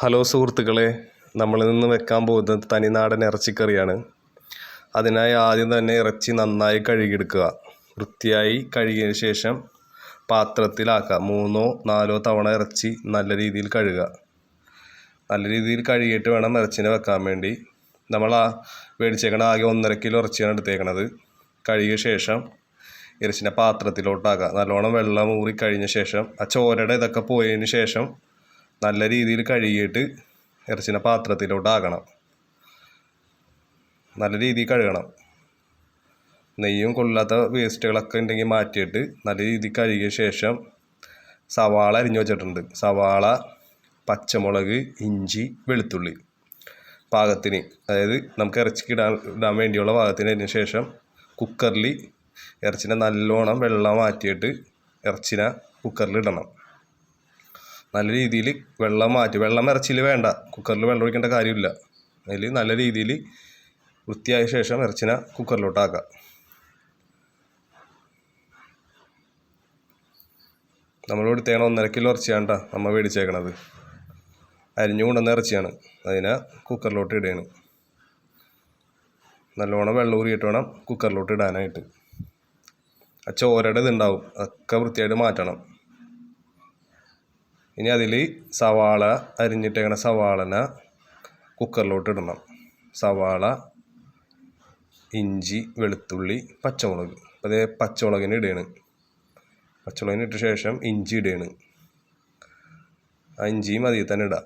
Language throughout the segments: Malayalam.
ഹലോ സുഹൃത്തുക്കളെ നമ്മൾ നിന്ന് വെക്കാൻ പോകുന്നത് തനിനാടൻ ഇറച്ചിക്കറിയാണ്. അതിനായി ആദ്യം തന്നെ ഇറച്ചി നന്നായി കഴുകിയെടുക്കുക. വൃത്തിയായി കഴുകിയതിന് ശേഷം പാത്രത്തിലാക്കുക. മൂന്നോ നാലോ തവണ ഇറച്ചി നല്ല രീതിയിൽ കഴുകുക. നല്ല രീതിയിൽ കഴുകിയിട്ട് വേണം ഇറച്ചിനെ വെക്കാൻ വേണ്ടി. നമ്മൾ ആ മേടിച്ചേക്കണ ആകെ ഒന്നര കിലോ ഇറച്ചിയാണ് എടുത്തേക്കണത്. കഴുകിയ ശേഷം ഇറച്ചിനെ പാത്രത്തിലോട്ടാക്കുക. നല്ലോണം വെള്ളം ഊറി കഴിഞ്ഞ ശേഷം ആ ചോരയുടെ ഇതൊക്കെ പോയതിന് ശേഷം നല്ല രീതിയിൽ കഴുകിയിട്ട് ഇറച്ചിനെ പാത്രത്തിലോട്ടാക്കണം നല്ല രീതിയിൽ കഴുകണം. നെയ്യും കൊള്ളാത്ത വേസ്റ്റുകളൊക്കെ ഉണ്ടെങ്കിൽ മാറ്റിയിട്ട് നല്ല രീതിയിൽ കഴുകിയ ശേഷം സവാള അരിഞ്ഞു വെച്ചിട്ടുണ്ട്. സവാള പച്ചമുളക് ഇഞ്ചി വെളുത്തുള്ളി പാകത്തിന്. അതായത് നമുക്ക് ഇറച്ചിക്ക് ഇടാൻ ഇടാൻ വേണ്ടിയുള്ള പാകത്തിന് അതിന് ശേഷം കുക്കറിൽ ഇറച്ചിനെ നല്ലോണം വെള്ളം മാറ്റിയിട്ട് ഇറച്ചിനെ കുക്കറിൽ ഇടണം. നല്ല രീതിയിൽ വെള്ളം മാറ്റി വെള്ളം ഇറച്ചിയിൽ വേണ്ട കുക്കറിൽ വെള്ളം ഒഴിക്കേണ്ട കാര്യമില്ല. അതിൽ നല്ല രീതിയിൽ വൃത്തിയായ ശേഷം ഇറച്ചിനെ കുക്കറിലോട്ടാക്കാം നമ്മൾ എടുത്തേണ ഒന്നര കിലോ ഇറച്ചിയാണ് കേട്ടോ നമ്മൾ മേടിച്ചേക്കണത്. അരിഞ്ഞു കൊണ്ടുവന്ന ഇറച്ചിയാണ്. അതിനെ കുക്കറിലോട്ട് ഇടുകയാണ് നല്ലോണം വെള്ളം ഊറിയിട്ട് വേണം കുക്കറിലോട്ട് ഇടാനായിട്ട്. ആ ചോരയുടെ ഇതുണ്ടാവും. അതൊക്കെ വൃത്തിയായിട്ട് മാറ്റണം. ഇനി അതിൽ സവാള അരിഞ്ഞിട്ടേക്കണ സവാളനെ കുക്കറിലോട്ട് ഇടണം. സവാള ഇഞ്ചി വെളുത്തുള്ളി പച്ചമുളക്. അതേ പച്ചമുളകിന് ഇടുകയാണ് പച്ചമുളകിന് ഇട്ട ശേഷം ഇഞ്ചി ഇടുകയാണ് ആ ഇഞ്ചിയും അതിൽ തന്നെ ഇടാം.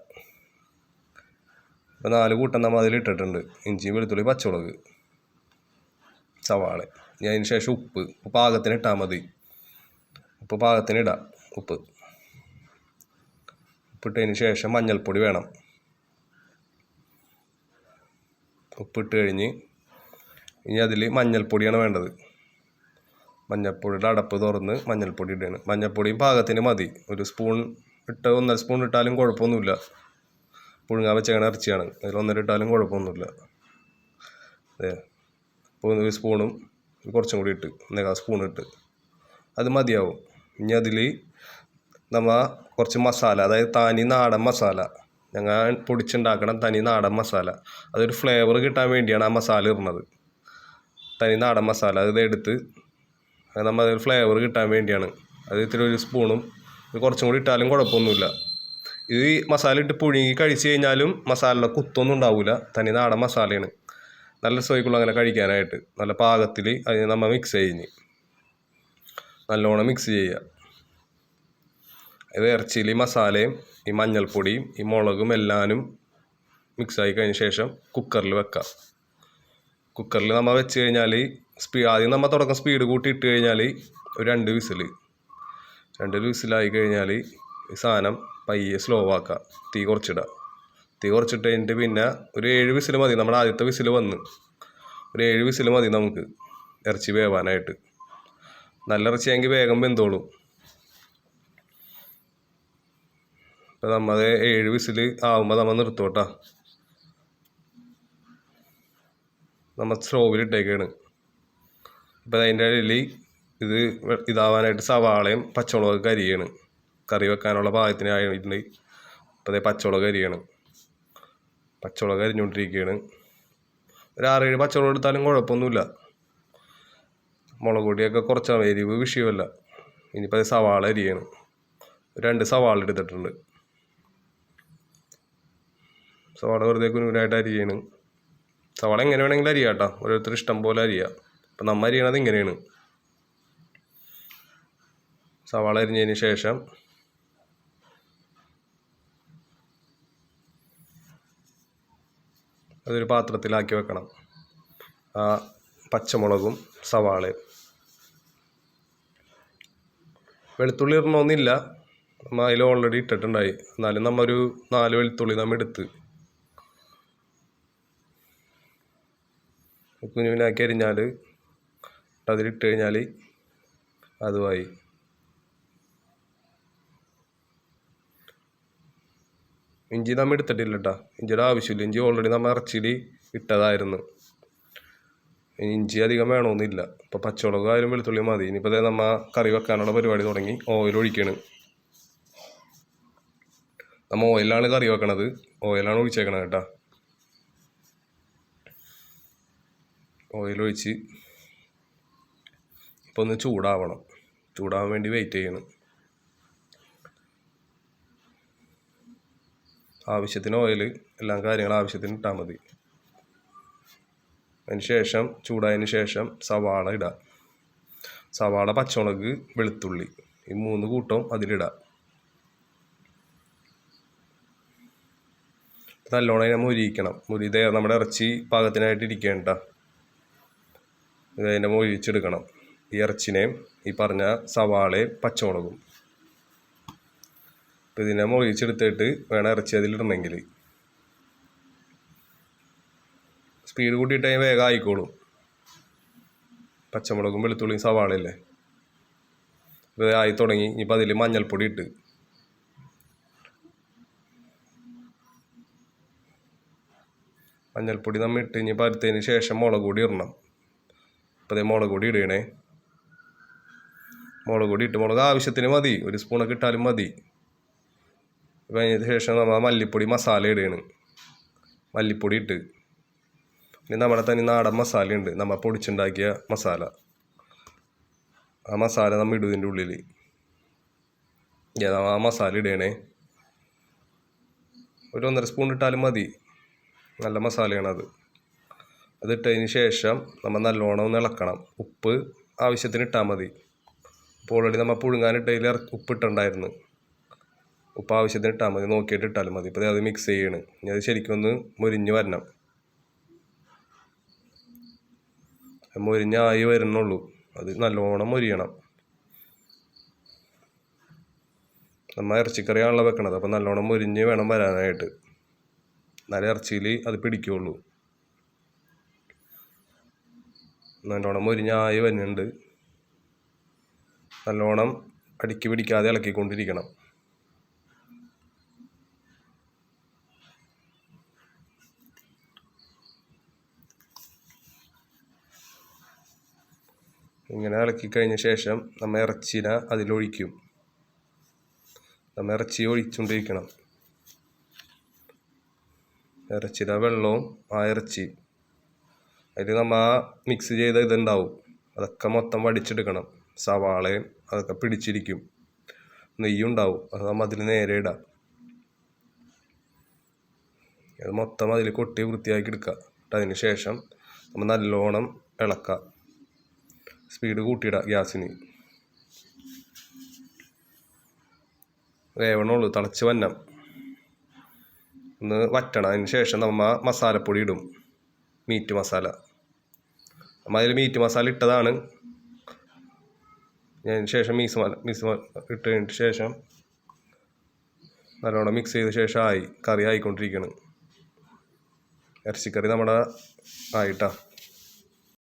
ഇപ്പോൾ നാല് കൂട്ടം നമ്മൾ അതിൽ ഇട്ടിട്ടുണ്ട്. ഇഞ്ചി വെളുത്തുള്ളി പച്ചമുളക് സവാള. ഇനി അതിന് ശേഷം ഉപ്പ്. ഉപ്പ് പാകത്തിന് ഇട്ടാൽ മതി. ഉപ്പ് പാകത്തിന് ഇടാം. ഉപ്പ്. ഉപ്പിട്ടതിന് ശേഷം മഞ്ഞൾപ്പൊടി വേണം. ഉപ്പിട്ട് കഴിഞ്ഞ് ഇനി അതിൽ മഞ്ഞൾപ്പൊടിയാണ് വേണ്ടത്. മഞ്ഞൾപ്പൊടിയുടെ അടപ്പ് തുറന്ന് മഞ്ഞൾപ്പൊടി ഇടുകയാണ് മഞ്ഞൾപ്പൊടിയും പാകത്തിന് മതി. ഒരു സ്പൂൺ ഇട്ട് ഒന്നര സ്പൂൺ ഇട്ടാലും കുഴപ്പമൊന്നുമില്ല. പുഴുങ്ങാൻ വെച്ചേക്കണ ഇറച്ചിയാണ്. അതിൽ ഒന്നര ഇട്ടാലും കുഴപ്പമൊന്നുമില്ല. അതെ അപ്പോൾ ഒരു സ്പൂണും കുറച്ചും കൂടി ഇട്ട്. ഒന്നേകാൽ സ്പൂൺ ഇട്ട്. അത് മതിയാവും. ഇനി അതിൽ നമ്മ കുറച്ച് മസാല അതായത് തനി നാടൻ മസാല. ഞങ്ങൾ പൊടിച്ചുണ്ടാക്കണം തനി നാടൻ മസാല. അതൊരു ഫ്ലേവർ കിട്ടാൻ വേണ്ടിയാണ് ആ മസാല ഇടുന്നത്. തനി നാടൻ മസാല അത് എടുത്ത് നമ്മൾ അതൊരു ഫ്ലേവർ കിട്ടാൻ വേണ്ടിയാണ്. അത് ഇത്തിരി ഒരു സ്പൂണും കുറച്ചും കൂടി ഇട്ടാലും കുഴപ്പമൊന്നുമില്ല. ഇത് മസാല ഇട്ട് പുഴുങ്ങി കഴിച്ചു കഴിഞ്ഞാലും മസാലയുടെ കുത്തൊന്നും ഉണ്ടാവില്ല തനി നാടൻ മസാലയാണ്. നല്ല സുഖക്കുള്ള അങ്ങനെ കഴിക്കാനായിട്ട്. നല്ല പാകത്തിൽ അതിന് നമ്മൾ മിക്സ് ചെയ്യുന്നു. നല്ലോണം മിക്സ് ചെയ്യുക. ഇത് ഇറച്ചിയിൽ മസാലയും ഈ മഞ്ഞൾപ്പൊടിയും ഈ മുളകും എല്ലാനും മിക്സായി കഴിഞ്ഞ ശേഷം കുക്കറിൽ വെക്കാം. കുക്കറിൽ നമ്മൾ വെച്ച് കഴിഞ്ഞാൽ സ്പീ ആദ്യം നമ്മൾ തുടക്കം സ്പീഡ് കൂട്ടി ഇട്ട് കഴിഞ്ഞാൽ ഒരു രണ്ട് വിസിൽ രണ്ട് വിസിലായി കഴിഞ്ഞാൽ ഈ സാധനം പയ്യെ സ്ലോ ആക്കുക തീ കുറച്ചിടുക തീ കുറച്ചിട്ട് കഴിഞ്ഞിട്ട് പിന്നെ ഒരു ഏഴ് വിസിൽ മതി. നമ്മുടെ ആദ്യത്തെ വിസിൽ വന്ന്. ഒരു ഏഴ് വിസിൽ മതി നമുക്ക് ഇറച്ചി വേവാനായിട്ട്. നല്ല ഇറച്ചിയെങ്കിൽ വേഗം വെന്തോളും. അപ്പോൾ നമ്മൾ ഏഴ് വിസിൽ ആവുമ്പോൾ നമ്മൾ നിർത്തോട്ടാ നമ്മൾ സ്റ്റോവിലിട്ടേക്കാണ് അപ്പോൾ അതിന്റെ ഇടയിൽ ഇത് ഇതാവാനായിട്ട് സവാളയും പച്ചമുളക് കരിയാണ് കറി വെക്കാനുള്ള പാകത്തിന് ആയിട്ടുണ്ട്. അപ്പോൾ അതേ പച്ചമുളക് കരിയാണ് പച്ചമുളക് അരിഞ്ഞുകൊണ്ടിരിക്കുകയാണ് ഒരു ആറേഴ് പച്ചമുളക് എടുത്താലും കുഴപ്പമൊന്നുമില്ല. മുളക് പൊടിയൊക്കെ കുറച്ചാൽ മതി എരിവ് വിഷയമല്ല. ഇനിയിപ്പോൾ അത് സവാള അരിയാണ്. രണ്ട് സവാള എടുത്തിട്ടുണ്ട്. സവാള വെറുതെ കുനുകുനായിട്ട് അരിയാണ്. സവാള എങ്ങനെ വേണമെങ്കിലും അരിയാം കേട്ടോ. ഓരോരുത്തർ ഇഷ്ടം പോലെ അരിയാം. അപ്പം നമ്മൾ അരിയണത് ഇങ്ങനെയാണ്. സവാള അരിഞ്ഞതിന് ശേഷം അതൊരു പാത്രത്തിലാക്കി വെക്കണം. ആ പച്ചമുളകും സവാള വെളുത്തുള്ളി ഇടണമെന്നില്ല നമ്മൾ അതിൽ ഓൾറെഡി ഇട്ടിട്ടുണ്ടായി. എന്നാലും നമ്മ ഒരു നാല് വെളുത്തുള്ളി നമ്മൾ എടുത്ത് കുഞ്ഞുവിനാക്കി അരിഞ്ഞാൽ അതിലിട്ട് കഴിഞ്ഞാൽ അതുമായി. ഇഞ്ചി നമ്മൾ എടുത്തിട്ടില്ല കേട്ടോ ഇഞ്ചിയുടെ ആവശ്യമില്ല. ഇഞ്ചി ഓൾറെഡി നമ്മൾ ഇറച്ചിയിൽ ഇട്ടതായിരുന്നു. ഇഞ്ചി അധികം വേണമെന്നില്ല ഇപ്പോൾ പച്ചമുളക് ആയാലും വെളുത്തുള്ളി മതി. ഇനിയിപ്പോൾ നമ്മൾ നമ്മ കറി വെക്കാനുള്ള പരിപാടി തുടങ്ങി. ഓയിൽ ഒഴിക്കണം. നമ്മൾ ഓയിലാണ് കറി വെക്കണത്. ഓയിലാണ് ഒഴിച്ചേക്കണത് കേട്ടോ. ഓയിൽ ഒഴിച്ച് ഇപ്പോൾ ഒന്ന് ചൂടാവണം. ചൂടാവാൻ വേണ്ടി വെയിറ്റ് ചെയ്യണം. ആവശ്യത്തിന് ഓയിൽ എല്ലാ കാര്യങ്ങളും ആവശ്യത്തിന് ഇട്ടാൽ മതി. അതിന് ശേഷം ചൂടായതിന് ശേഷം സവാള ഇടാം. സവാള പച്ചമുളക് വെളുത്തുള്ളി ഈ മൂന്ന് കൂട്ടവും അതിലിടാം. നല്ലോണം അതിനെ മുരിയിക്കണം. മുരി ഇതേ നമ്മുടെ ഇറച്ചി പാകത്തിനായിട്ട് ഇരിക്കേണ്ട ഇത് മൊഴിച്ചെടുക്കണം ഇറച്ചിനെയും ഈ പറഞ്ഞ സവാളയും പച്ചമുളകും. അപ്പം ഇതിനെ മൊഴിച്ചെടുത്തിട്ട് വേണം ഇറച്ചി അതിലിടണമെങ്കിൽ സ്പീഡ് കൂട്ടിയിട്ട് വേഗം ആയിക്കോളും. പച്ചമുളകും വെളുത്തുള്ളിയും സവാളയല്ലേ അപ്പോൾ ആയി തുടങ്ങി. ഇനിയിപ്പോൾ അതിൽ മഞ്ഞൾപ്പൊടി ഇട്ട്. മഞ്ഞൾപ്പൊടി നമ്മൾ ഇട്ട് ഇനി പരുത്തതിന് ശേഷം മുളക് പൊടി ഇടണം. അപ്പോൾ അതേ മുളക് പൊടി ഇടണേ. മുളക് പൊടി ഇട്ട് മുളക് ആവശ്യത്തിന് മതി. ഒരു സ്പൂണൊക്കെ ഇട്ടാലും മതി. കഴിഞ്ഞതിന് ശേഷം നമ്മൾ മല്ലിപ്പൊടി മസാല ഇടുകയാണ് മല്ലിപ്പൊടി ഇട്ട്. പിന്നെ നമ്മുടെ തന്നെ നാടൻ മസാല ഉണ്ട് നമ്മൾ പൊടിച്ചുണ്ടാക്കിയ മസാല. ആ മസാല നമ്മൾ ഇടും ഇതിന്റെ ഉള്ളിൽ ആ മസാല ഇടണേ. ഒരു ഒന്നര സ്പൂൺ ഇട്ടാലും മതി. നല്ല മസാലയാണത്. അതിട്ടതിന് ശേഷം നമ്മൾ നല്ലോണം ഒന്ന് ഇളക്കണം. ഉപ്പ് ആവശ്യത്തിന് ഇട്ടാൽ മതി. അപ്പോൾ ഓൾറെഡി നമ്മൾ പുഴുങ്ങാനിട്ടതിൽ ഉപ്പ് ഇട്ടുണ്ടായിരുന്നു ഉപ്പ് ആവശ്യത്തിന് ഇട്ടാൽ മതി. നോക്കിയിട്ട് ഇട്ടാലും മതി. ഇപ്പോൾ അത് മിക്സ് ചെയ്യണം. ഇനി അത് ശരിക്കും ഒന്ന് മുരിഞ്ഞ് വരണം. മുരിഞ്ഞായി വരുന്നുള്ളൂ അത് നല്ലോണം മുരിയണം. നമ്മൾ ഇറച്ചിക്കറിയാണല്ലോ വെക്കണത്. അപ്പോൾ നല്ലോണം മുരിഞ്ഞ് വേണം വരാനായിട്ട്. നല്ല ഇറച്ചിയിൽ അത് പിടിക്കുള്ളൂ. നല്ലോണം മുരിഞ്ഞായി വരുന്നുണ്ട്. നല്ലോണം അടുക്കി പിടിക്കാതെ ഇളക്കിക്കൊണ്ടിരിക്കണം. ഇങ്ങനെ ഇളക്കി കഴിഞ്ഞ ശേഷം നമ്മൾ ഇറച്ചിനെ അതിലൊഴിക്കും. നമ്മൾ ഇറച്ചി ഒഴിച്ചുകൊണ്ടിരിക്കണം ഇറച്ചിയുടെ വെള്ളവും ആ ഇറച്ചി അതിൽ നമ്മൾ ആ മിക്സ് ചെയ്ത ഇതുണ്ടാവും. അതൊക്കെ മൊത്തം വടിച്ചെടുക്കണം. സവാളയും അതൊക്കെ പിടിച്ചിരിക്കും. നെയ്യുണ്ടാവും അത് നമ്മൾ അതിൽ നേരെ ഇടാം. അത് മൊത്തം അതിൽ കൊട്ടി വൃത്തിയാക്കി എടുക്കുക. എന്നിട്ട് അതിന് ശേഷം നമ്മൾ നല്ലോണം ഇളക്കുക. സ്പീഡ് കൂട്ടിയിടുക ഗ്യാസിന്. വേവണുള്ളൂ തിളച്ച് വന്നം ഒന്ന് വറ്റണം. അതിന് ശേഷം നമ്മൾ മസാലപ്പൊടി ഇടും. മീറ്റ് മസാല. നമ്മൾ അതിൽ മീറ്റ് മസാല ഇട്ടതാണ്. ഞാൻ ശേഷം മീസ് മീസ് ഇട്ടതിന് ശേഷം നല്ലോണം മിക്സ് ചെയ്ത ശേഷം ആയി കറി ആയിക്കൊണ്ടിരിക്കുകയാണ് ഇറച്ചിക്കറി നമ്മുടെ ആയിട്ടാ.